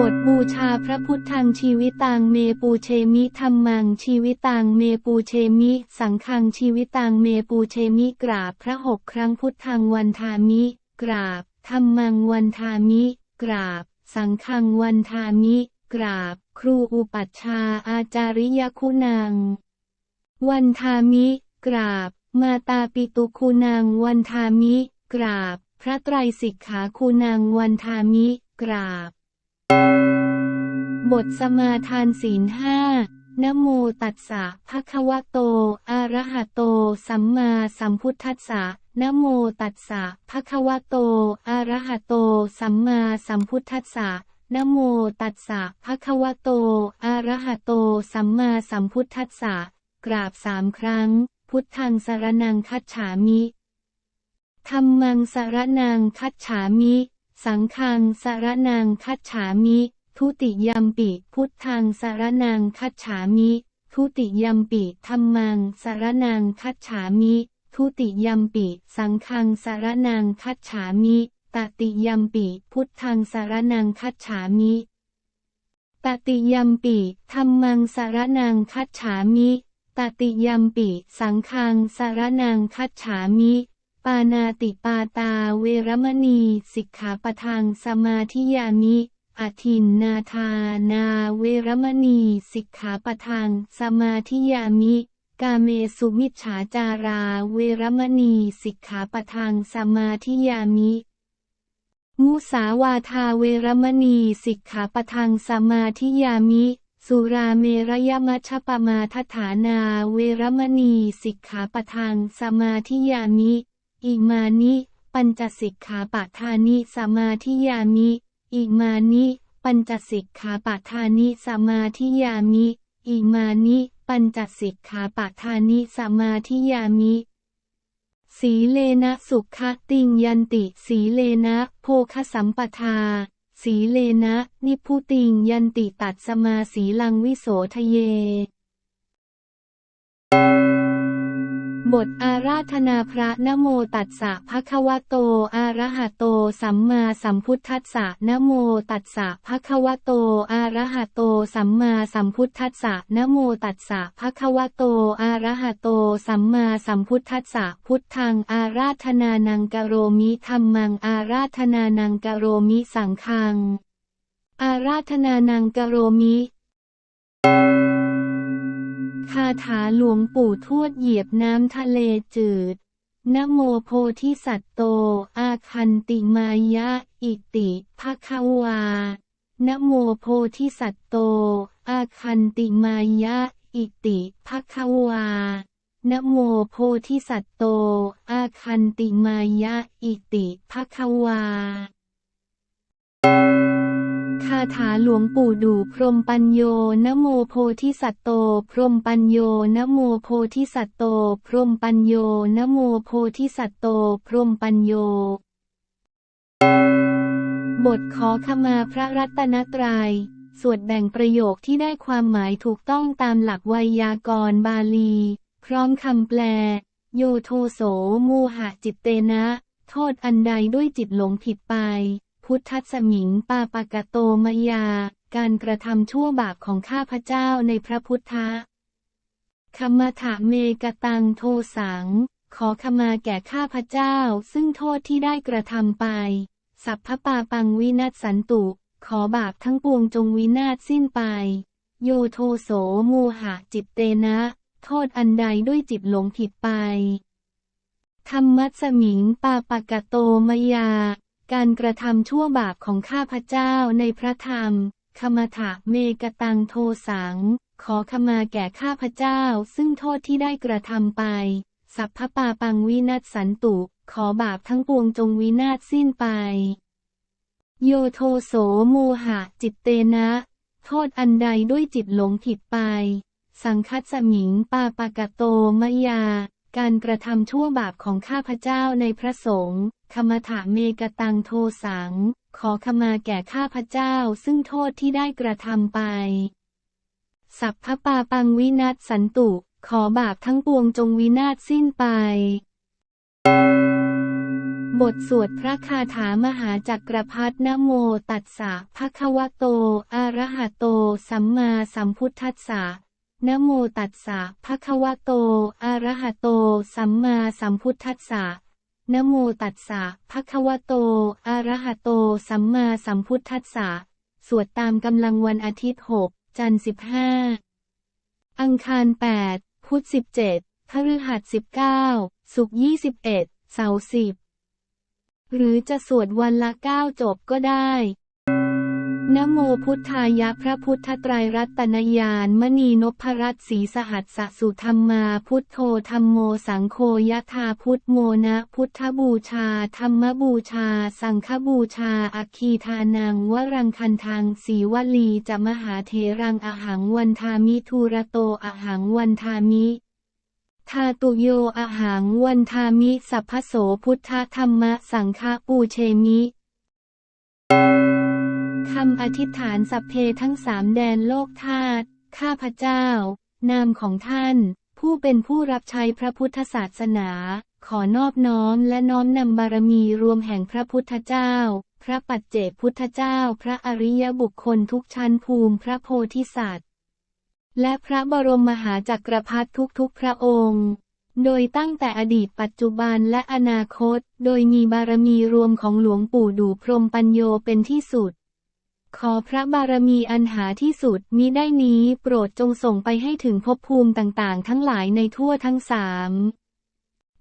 บทบูชาพระพุทธังชีวิตังเมปูเชมิธรรมังชีวิตังเมปูเชมิ สังฆังชีวิตังเมปูเชมิกราบพระหกครั้งพุทธังวันทามิ กราบธรรมังวันทามิ กราบ สังฆังวันทามิ กราบ ครูอุปัชฌาย์อาจาริยคุณัง วันทามิ กราบ มาตาปิตุคุณังวันทามิ กราบ พระไตรสิกขาคุณังวันทามิ กราบ บทสมาทานศีลห้านโมตัสสะภะคะวะโต อะระหะโต สัมมาสัมพุทธัสสะนโมตัสสะภะคะวะโต อะระหะโต สัมมาสัมพุทธัสสะนโมตัสสะภะคะวะโต อะระหะโต สัมมาสัมพุทธัสสะกราบสามครั้ง พุทธังสารนังคัจฉามิธัมมังสารนังคัจฉามิ สังฆังสรนังคัจฉามิ ทุติยัมปิพุทธังสารนังคัจฉามิ ทุติยัมปิธัมมังสารนังคัจฉามิ ทุติยัมปิสังฆังสรนังคัจฉามิ ตติยัมปิพุทธังสารนังคัจฉามิตติยัมปิธัมมังสารนังคัจฉามิ ตติยัมปิ สังฆังสรนังคัจฉามิ ปานาติปาตาเวรมณี สิกขาปะทังสมาธิยามิอทินนาทานาเวรมณี สิกขาปะทังสมาธิยามิ กาเมสุมิจฉาจาราเวรมณี สิกขาปะทังสมาธิยามิมุสาวาทาเวรมณี สิกขาปะทังสมาธิยามิ สุราเมรยมัชปมาทฐานาเวรมณี สิกขาปะทังสมาธิยามิ อิมานิ ปัญจสิกขาปะทานิสมาธิยามิ อิมานิ ปัญจสิกขาปะทานิสมาธิยามิ อิมานิ ปัญจสิกขาปะทานิสมาธิยามิสีเลนะสุขติงยันติ สีเลนะโภคสัมปทา สีเลนะนิพุติงยันติตัดสมาสีลังวิโสทะเย บทอาราธนาพระนโมตัสสะภะคะวะโต อะระหะโต สัมมาสัมพุทธัสสะนโมตัสสะภะคะวะโต อะระหะโต สัมมาสัมพุทธัสสะนโมตัสสะภะคะวะโต อะระหะโต สัมมาสัมพุทธัสสะพุทธัง อาราธนานังกโรมิธัมมัง อาราธนานังกโรมิสังฆัง อาราธนานังกโรมิ คาถาหลวงปู่ทวดเหยียบน้ำทะเลจืดนะโมโพธิสัตโต อาคันติมายะ อิติภะคะวานะโมโพธิสัตโต อาคันติมายะ อิติภะคะวานะโมโพธิสัตโต อาคันติมายะ อิติภะคะวา คาถาหลวงปู่ดูพรหมปัญโยนะโมโพธิสัตโต พรหมปัญโยนะโมโพธิสัตโต พรหมปัญโยนะโมโพธิสัตโต พรหมปัญโย บทขอขมาพระรัตนตรัย สวดแบ่งประโยคที่ได้ความหมายถูกต้องตามหลักไวยากรณ์บาลี พร้อมคำแปล โยโทโสมูหะจิตเตนะ โทษอันใดด้วยจิตหลงผิดไป พุทธสมิงปาปากะโตมยา การกระทำชั่วบาปของข้าพเจ้าในพระพุทธะคมถาเมกตังโทสัง ขอขมาแก่ข้าพเจ้า ซึ่งโทษที่ได้กระทำไป สัพพปาปังวินัสสันตุ ขอบาปทั้งปวงจงวินาศสิ้นไป โยโทโสโมหะจิตเตนะ โทษอันใดด้วยจิตหลงผิดไป ธรรมัสมิงปาปากะโตมยา การกระทำชั่วบาปของข้าพเจ้าในพระธรรมคมถะเมกตังโทสัง ขอขมาแก่ข้าพเจ้า ซึ่งโทษที่ได้กระทำไป สัพพปาปังวินัสสันตุ ขอบาปทั้งปวงจงวินาศสิ้นไป โยโทโสโมหะ จิตเตนะ โทษอันใดด้วยจิตหลงผิดไป สังคัสสมิงปาปากะโตมยา การกระทำชั่วบาปของข้าพเจ้าในพระสงฆ์คมถาเมกตังโทสัง ขอขมาแก่ข้าพเจ้าซึ่งโทษที่ได้กระทำไป สัพพปาปังวินัสสันตุ ขอบาปทั้งปวงจงวินาศสิ้นไป บทสวดพระคาถามหาจักรพรรดินะโมตัสสะภะคะวะโต อะระหะโต สัมมาสัมพุทธัสสะ นะโมตัสสะภะคะวะโต อะระหะโต สัมมาสัมพุทธัสสะนะโมตัสสะภะคะวะโต อะระหะโต สัมมาสัมพุทธัสสะ สวดตามกำลังวันอาทิตย์หกจันทร์สิบห้า อังคารแปด พุธสิบเจ็ดพฤหัสสิบเก้า ศุกร์ยี่สิบเอ็ด เสาร์สิบ หรือจะสวดวันละเก้าจบก็ได้ นโมพุทธายะพระพุทธไตรรัตนญาณมณีนพรัตศีสหัสสสุธรรมาพุทโธธรรมโมสังโฆยะธาพุทโมนะพุทธบูชาธรรมบูชา สังฆบูชาอัคคีทานังวรังคันทังสีวลีจะมหาเทรังอหังวันทามิทูระโตอหังวันทามิทาตุโยอหังวันทามิสัพพโสพุทธธรรมสังฆปูเชมิ คำอธิษฐานสัพเพทั้งสามแดนโลกธาตุข้าพเจ้า นามของท่าน ผู้เป็นผู้รับใช้พระพุทธศาสนา ขอนอบน้อมและน้อมนำบารมีรวมแห่งพระพุทธเจ้า พระปัจเจกพุทธเจ้า พระอริยบุคคลทุกชั้นภูมิพระโพธิสัตว์ และพระบรมมหาจักรพรรดิทุกๆพระองค์โดยตั้งแต่อดีตปัจจุบันและอนาคต โดยมีบารมีรวมของหลวงปู่ดูพรมปัญโยเป็นที่สุด ขอพระบารมีอันหาที่สุดมิได้นี้โปรดจงส่งไปให้ถึงภพภูมิต่างๆ ทั้งหลายในทั่วทั้งสาม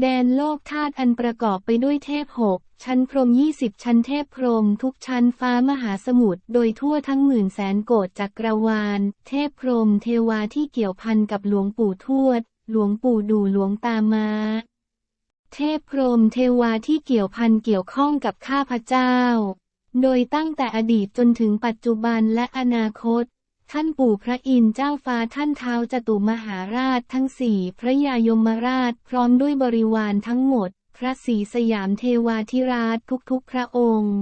แดนโลกธาตุอันประกอบไปด้วยเทพหกชั้นพรหมยี่สิบชั้นเทพพรหมทุกชั้นฟ้ามหาสมุทรโดยทั่วทั้งหมื่นแสนโกฏจักรวาล เทพพรหมเทวาที่เกี่ยวพันกับหลวงปู่ทวด หลวงปู่ดูหลวงตามาเทพพรหมเทวาที่เกี่ยวพันเกี่ยวข้องกับข้าพเจ้า โดยตั้งแต่อดีตจนถึงปัจจุบันและอนาคต ท่านปู่พระอินทร์เจ้าฟ้าท่านเท้าจตุมหาราชทั้งสี่พระยายมราชพร้อมด้วยบริวารทั้งหมด พระศรีสยามเทวาธิราชทุกๆพระองค์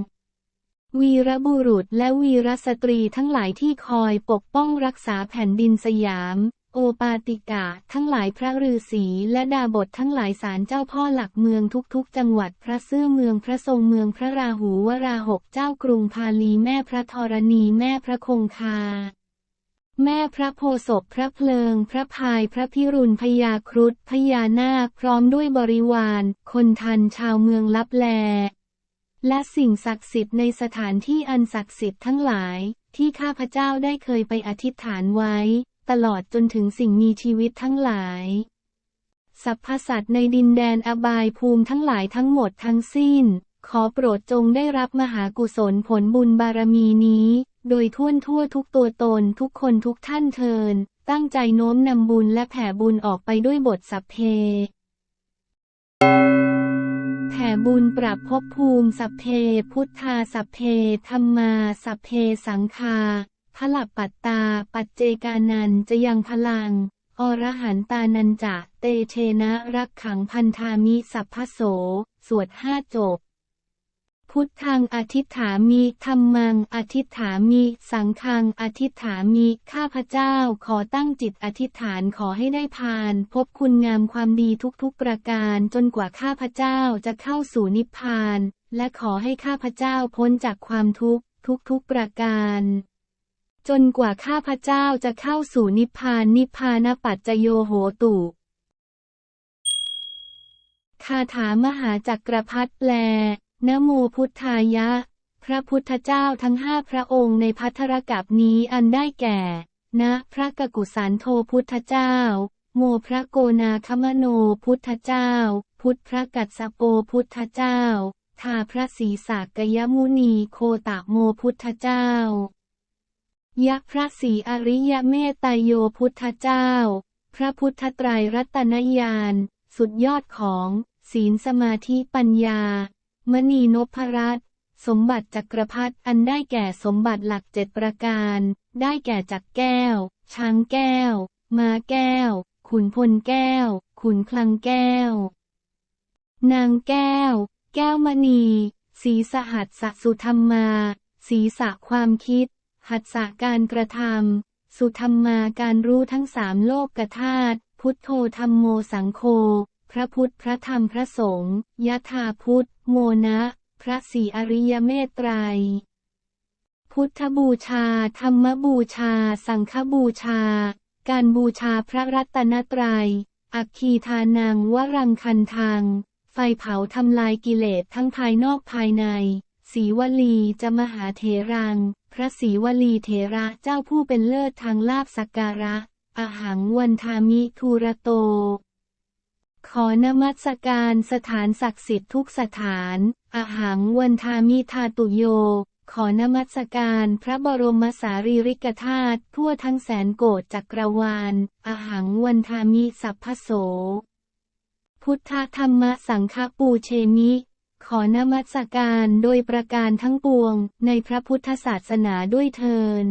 วีรบุรุษและวีรสตรีทั้งหลายที่คอยปกป้องรักษาแผ่นดินสยาม โอปาติกะ ทั้งหลายพระฤาษีและดาบททั้งหลายศาลเจ้าพ่อหลักเมืองทุกๆ จังหวัดพระเสื้อเมืองพระทรงเมืองพระราหูวราหกเจ้ากรุงพาลีแม่พระธรณีแม่พระคงคา แม่พระโพศพพระเพลิง พระพายพระพิรุณพญาครุฑพญานาคพร้อมด้วยบริวาร คนทันชาวเมืองลับแล และสิ่งศักดิ์สิทธิ์ในสถานที่อันศักดิ์สิทธิ์ทั้งหลาย ที่ข้าพเจ้าได้เคยไปอธิษฐานไว้ ตลอดจนถึงสิ่งมีชีวิตทั้งหลายสรรพสัตว์ในดินแดนอบายภูมิทั้งหลายทั้งหมดทั้งสิ้น ขอโปรดจงได้รับมหากุศลผลบุญบารมีนี้ โดยทั่วทั่วทุกตัวตนทุกคนทุกท่านเทิน ตั้งใจโน้มนำบุญและแผ่บุญออกไปด้วยบทสัพเพ แผ่บุญปรับภพภูมิสัพเพ พุทธาสัพเพธรรมาสัพเพสังคา พลับปัตตา ปัจเจกานันจะยังพลัง อรหันตานันจะเตเชนะรักขังพันธามิสัพพโส สวดห้าจบ พุทธังอธิษฐามิธรรมังอธิษฐามิสังฆังอธิษฐามิข้าพเจ้าขอตั้งจิตอธิษฐานขอให้ได้พาน พบคุณงามความดีทุกๆประการจนกว่าข้าพเจ้าจะเข้าสู่นิพพาน และขอให้ข้าพเจ้าพ้นจากความทุกข์ทุกๆประการ จนกว่าข้าพเจ้าจะเข้าสู่นิพพานนิพพานปัจจโยโหตุคาถามหาจักรพรรดิแปลนโมพุทธายะ พระพุทธเจ้าทั้งห้าพระองค์ในพัทรกับนี้อันได้แก่ นะ พระกกุสันโธพุทธเจ้า โมพระโกนาคมโนพุทธเจ้า พุทธพระกัสสโปพุทธเจ้าทาพระศรีสากยมุนีโคตะโมพุทธเจ้า ยักษ์พระศรีอริยเมตไตโยพุทธเจ้า พระพุทธไตรรัตนญาณสุดยอดของ ศีลสมาธิปัญญา มณีนพรัตน์สมบัติจักรพรรดิอันได้แก่สมบัติหลักเจ็ดประการ ได้แก่จักรแก้ว ช้างแก้วม้าแก้ว ขุนพลแก้ว ขุนคลังแก้ว นางแก้ว แก้วมณีศีสหัสสสุธรรมาศีสะความคิด หัสสะการกระทำสุธรรมาการรู้ทั้งสามโลกกธาตุพุทโธธรรมโมสังโฆพระพุทธพระธรรมพระสงฆ์ยะธาพุทธ โมนะ พระศรีอริยเมตไตรพุทธบูชา ธรรมบูชา สังฆบูชา การบูชาพระรัตนตรัย อัคคีทานังวรังคันทังไฟเผาทำลายกิเลสทั้งภายนอกภายใน สีวลีจะมหาเถรัง พระศรีวลีเถระเจ้าผู้เป็นเลิศทางลาบสักการะ อหังวันทามิทูระโต ขอนมัสการสถานศักดิ์สิทธิ์ทุกสถาน อหังวันทามิทาตุโย ขอนมัสการพระบรมสารีริกธาตุทั่วทั้งแสนโกฏจักรวาล อหังวันทามิสัพพโส พุทธธรรมสังฆปูเชมิ ขอนมัสการโดยประการทั้งปวงในพระพุทธศาสนาด้วยเทิน